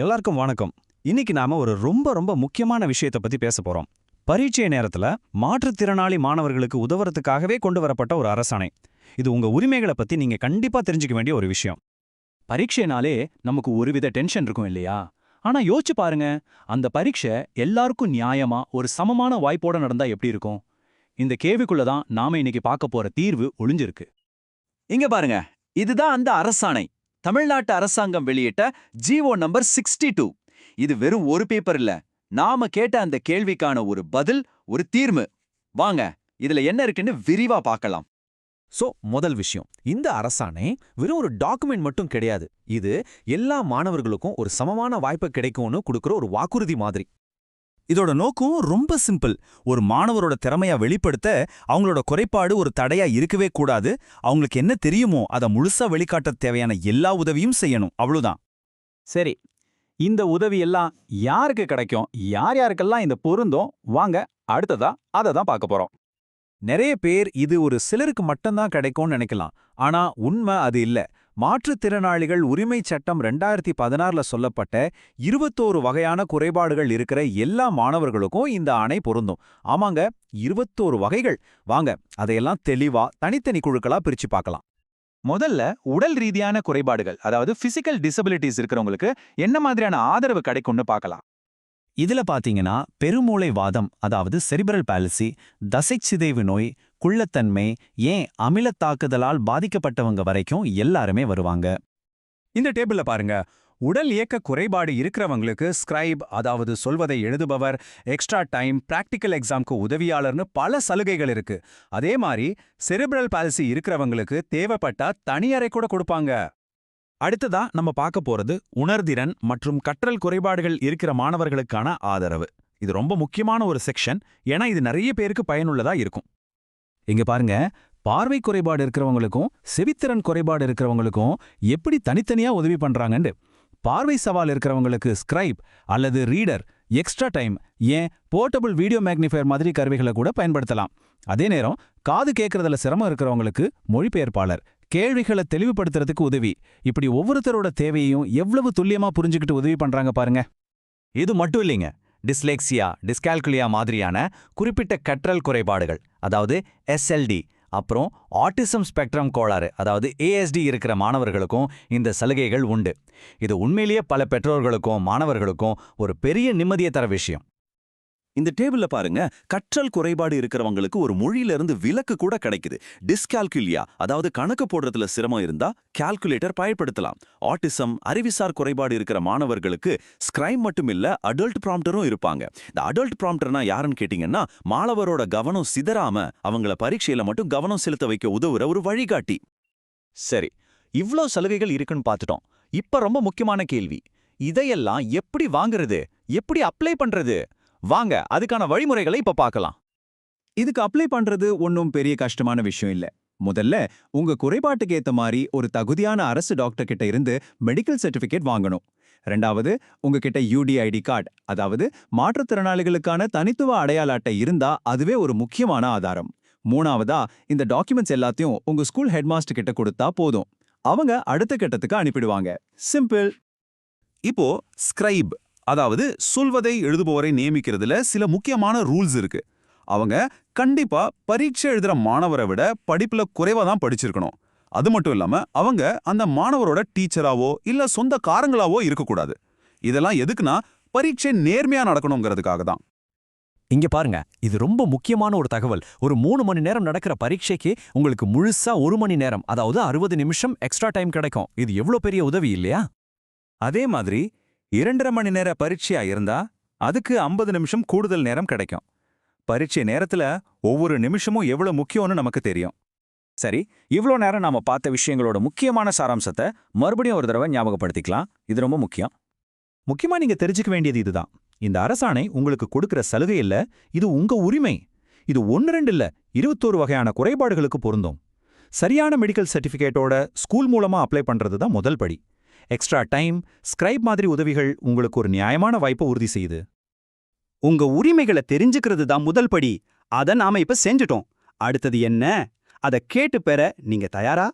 எல்லாருக்கும் வணக்கம். இன்னைக்கு நாம ஒரு ரொம்ப ரொம்ப முக்கியமான விஷயத்தை பத்தி பேச போறோம். பரீட்சை நேரத்துல மாற்றுத்திறனாளி மாணவர்களுக்கு உதவுறதுக்காகவே கொண்டு வரப்பட்ட ஒரு அரசாணை. இது உங்க உரிமைகளை பத்தி நீங்க கண்டிப்பா தெரிஞ்சுக்க வேண்டிய ஒரு விஷயம். பரீட்சைனாலே நமக்கு ஒருவித டென்ஷன் இருக்கும் இல்லையா? ஆனா யோசிச்சு பாருங்க அந்த பரீட்சை எல்லாருக்கும் நியாயமா ஒரு சமமான வாய்ப்போட நடந்தா எப்படி இருக்கும்? இந்த கேள்விக்குள்ள தான் நாம இன்னைக்கு பார்க்க போற தீர்வு ஒளிஞ்சிருக்கு. இங்க பாருங்க இதுதான் அந்த அரசாணை. தமிழ்நாட்டு அரசாங்கம் வெளியிட்ட ஜிஓ நம்பர் சிக்ஸ்டி டூ இது வெறும் ஒரு பேப்பர் இல்ல. நாம கேட்ட அந்த கேள்விக்கான ஒரு பதில் ஒரு தீர்வு. வாங்க இதுல என்ன இருக்குன்னு விரிவா பார்க்கலாம். சோ முதல் விஷயம். இந்த அரசாணை வெறும் ஒரு டாக்குமெண்ட் மட்டும் கிடையாது. இது எல்லா மாணவர்களுக்கும் ஒரு சமமான வாய்ப்பு கிடைக்கும்னு கொடுக்குற ஒரு வாக்குறுதி மாதிரி. இதோட நோக்கம் ரொம்ப சிம்பிள். ஒரு மாணவரோட திறமையா வெளிப்படுத்த அவங்களோட குறைபாடு ஒரு தடையா இருக்கவே கூடாது. அவங்களுக்கு என்ன தெரியுமோ அதை முழுசா வெளிக்காட்ட தேவையான எல்லா உதவியும் செய்யணும். அவ்வளவுதான். சரி இந்த உதவி எல்லாம் யாருக்கு கிடைக்கும்? யார் யாருக்கெல்லாம் இந்த பொருந்தும் வாங்க அடுத்ததா அதை தான் பார்க்க போறோம். நிறைய பேர் இது ஒரு சிலருக்கு மட்டும்தான் கிடைக்கும்னு நினைக்கலாம். ஆனா உண்மை அது இல்ல. மாற்றுத்திறனாளிகள் உரிமை சட்டம் ரெண்டாயிரத்தி பதினாறுல சொல்லப்பட்ட இருபத்தோரு வகையான குறைபாடுகள் இருக்கிற எல்லா மாணவர்களுக்கும் இந்த அணை பொருந்தும். ஆமாங்க இருபத்தோரு வகைகள். வாங்க அதையெல்லாம் தெளிவா தனித்தனி குழுக்களா பிரிச்சு பார்க்கலாம். முதல்ல உடல் ரீதியான குறைபாடுகள் அதாவது பிசிக்கல் டிசபிலிட்டிஸ் இருக்கிறவங்களுக்கு என்ன மாதிரியான ஆதரவு கிடைக்கும்னு பார்க்கலாம். இதுல பாத்தீங்கன்னா பெருமூளை வாதம் அதாவது செரிபரல் பாலிசி தசைச்சிதைவு நோய் குள்ளத்தன்மை ஏன் அமிலத் தாக்குதலால் பாதிக்கப்பட்டவங்க வரைக்கும் எல்லாருமே வருவாங்க. இந்த டேபிள்ல பாருங்க. உடல் இயக்க குறைபாடு இருக்கிறவங்களுக்கு ஸ்கிரைப் அதாவது சொல்வதை எழுதுபவர் எக்ஸ்ட்ரா டைம் பிராக்டிக்கல் எக்ஸாம்க்கு உதவியாளர்னு பல சலுகைகள் இருக்கு. அதே மாதிரி செரிப்ரல் பாலிசி இருக்கிறவங்களுக்கு தேவைப்பட்டா தனியறை கூட கொடுப்பாங்க. அடுத்ததா நம்ம பார்க்க போறது உணர்திறன் மற்றும் கற்றல் குறைபாடுகள் இருக்கிற மாணவர்களுக்கான ஆதரவு. இது ரொம்ப முக்கியமான ஒரு செக்ஷன். ஏன்னா இது நிறைய பேருக்கு பயனுள்ளதா இருக்கும். இங்க பாருங்க பார்வை குறைபாடு இருக்கிறவங்களுக்கும் செவித்திறன் குறைபாடு இருக்கிறவங்களுக்கும் எப்படி தனித்தனியா உதவி பண்றாங்கன்னு பார்வை சவால் இருக்கிறவங்களுக்கு ஸ்கிரைப் அல்லது ரீடர் எக்ஸ்ட்ரா டைம் ஏன் போர்ட்டபிள் வீடியோ மேக்னிஃபையர் மாதிரி கருவிகளை கூட பயன்படுத்தலாம். அதே நேரம் காது கேட்கறதுல சிரமம் இருக்கிறவங்களுக்கு மொழிபெயர்ப்பாளர் கேள்விகளை தெளிவுபடுத்துறதுக்கு உதவி. இப்படி ஒவ்வொருத்தரோட தேவையையும் எவ்வளவு துல்லியமா புரிஞ்சுக்கிட்டு உதவி பண்றாங்க பாருங்க. இது மட்டும் இல்லைங்க. டிஸ்லெக்சியா டிஸ்கால்குலியா மாதிரியான குறிப்பிட்ட கற்றல் குறைபாடுகள் அதாவது எஸ்எல்டி அப்புறம் ஆட்டிசம் ஸ்பெக்ட்ரம் கோளாறு அதாவது ஏஎஸ்டி இருக்கிற மாணவர்களுக்கும் இந்த சலுகைகள் உண்டு. இது உண்மையிலேயே பல பெற்றோர்களுக்கும் மாணவர்களுக்கும் ஒரு பெரிய நிம்மதியை தர விஷயம். இந்த டேபிள்ல பாருங்க கற்றல் குறைபாடு இருக்கிறவங்களுக்கு ஒரு மொழியிலிருந்து விலக்கு கூட கிடைக்குது. டிஸ்கால்குலியா அதாவது கணக்கு போடுறதுல சிரமம் இருந்தா கால்குலேட்டர் பயன்படுத்தலாம். ஆட்டிசம் அறிவிசார் குறைபாடு இருக்கிற மாணவர்களுக்கு ஸ்கிரைம் மட்டும் இல்ல அடல்ட் ப்ராம்டரும் இருப்பாங்க. இந்த அடல்ட் ப்ராம்டர்னா யாருன்னு கேட்டீங்கன்னா மாணவரோட கவனம் சிதறாம அவங்கள பரீட்சையில மட்டும் கவனம் செலுத்த வைக்க உதவுற ஒரு வழிகாட்டி. சரி இவ்ளோ சலுகைகள் இருக்குன்னு பார்த்துட்டோம் இப்ப ரொம்ப முக்கியமான கேள்வி. இதையெல்லாம் எப்படி வாங்குறது? எப்படி அப்ளை பண்றது? வாங்க அதுக்கான வழிமுறைகளை இப்ப பார்க்கலாம். இதுக்கு அப்ளை பண்றது ஒன்றும் பெரிய கஷ்டமான விஷயம் இல்ல. முதல்ல உங்க குறைபாட்டுக்கு ஏத்த மாதிரி ஒரு தகுதியான அரசு டாக்டர் கிட்ட இருந்து மெடிக்கல் சர்டிபிகேட் வாங்கணும். ரெண்டாவது உங்ககிட்ட யூடிஐடி கார்டு அதாவது மாற்றுத்திறனாளிகளுக்கான தனித்துவ அடையாள அட்டை இருந்தா அதுவே ஒரு முக்கியமான ஆதாரம். மூணாவதா இந்த டாக்குமெண்ட்ஸ் எல்லாத்தையும் உங்க ஸ்கூல் ஹெட்மாஸ்டர் கிட்ட கொடுத்தா போதும். அவங்க அடுத்த கட்டத்துக்கு அனுப்பிடுவாங்க. சிம்பிள் இப்போ ஸ்கிரைப் அதாவது சொல்வதை எழுதுபவரை நியமிக்கிறதுல சில முக்கியமான ரூல்ஸ் இருக்கு. அவங்க கண்டிப்பா பரீட்சை எழுதுற மாணவரை விட படிப்புல குறைவா தான் படிச்சிருக்கணும். அது மட்டும் இல்லாம அவங்க அந்த மாணவரோட டீச்சராவோ இல்ல சொந்த காரங்களாவோ இருக்கக்கூடாது. இதெல்லாம் எதுக்குன்னா பரீட்சை நேர்மையா நடக்கணுங்கிறதுக்காக தான். இங்க பாருங்க இது ரொம்ப முக்கியமான ஒரு தகவல். ஒரு மூணு மணி நேரம் நடக்கிற பரீட்சைக்கு உங்களுக்கு முழுசா ஒரு மணி நேரம் அதாவது அறுபது நிமிஷம் எக்ஸ்ட்ரா டைம் கிடைக்கும். இது எவ்வளவு பெரிய உதவி இல்லையா? அதே மாதிரி இரண்டரை மணி நேர பரீட்சையா இருந்தா அதுக்கு ஐம்பது நிமிஷம் கூடுதல் நேரம் கிடைக்கும். பரீட்சை நேரத்துல ஒவ்வொரு நிமிஷமும் எவ்வளவு முக்கியம்னு நமக்கு தெரியும். சரி இவ்ளோ நேரம் நாம பார்த்த விஷயங்களோட முக்கியமான சாராம்சத்தை மறுபடியும் ஒரு தடவை ஞாபகப்படுத்திக்கலாம். இது ரொம்ப முக்கியம். முக்கியமா நீங்க தெரிஞ்சுக்க வேண்டியது இதுதான். இந்த அரசாணை உங்களுக்கு கொடுக்கிற சலுகை இல்ல இது உங்க உரிமை. இது ஒன்னு ரெண்டு இல்ல இருபத்தோரு வகையான குறைபாடுகளுக்கு பொருந்தும். சரியான மெடிக்கல் சர்டிபிகேட்டோட ஸ்கூல் மூலமா அப்ளை பண்றது தான் முதல் படி. எக்ஸ்ட்ரா டைம் ஸ்கிரைப் மாதிரி உதவிகள் உங்களுக்கு ஒரு நியாயமான வாய்ப்பை உறுதி செய்யுது. உங்க உரிமைகளை தெரிஞ்சுக்கிறது தான் முதல் படி. அதை நாம இப்ப செஞ்சுட்டோம். அடுத்தது என்ன? அத கேட்டு பெற நீங்க தயாரா?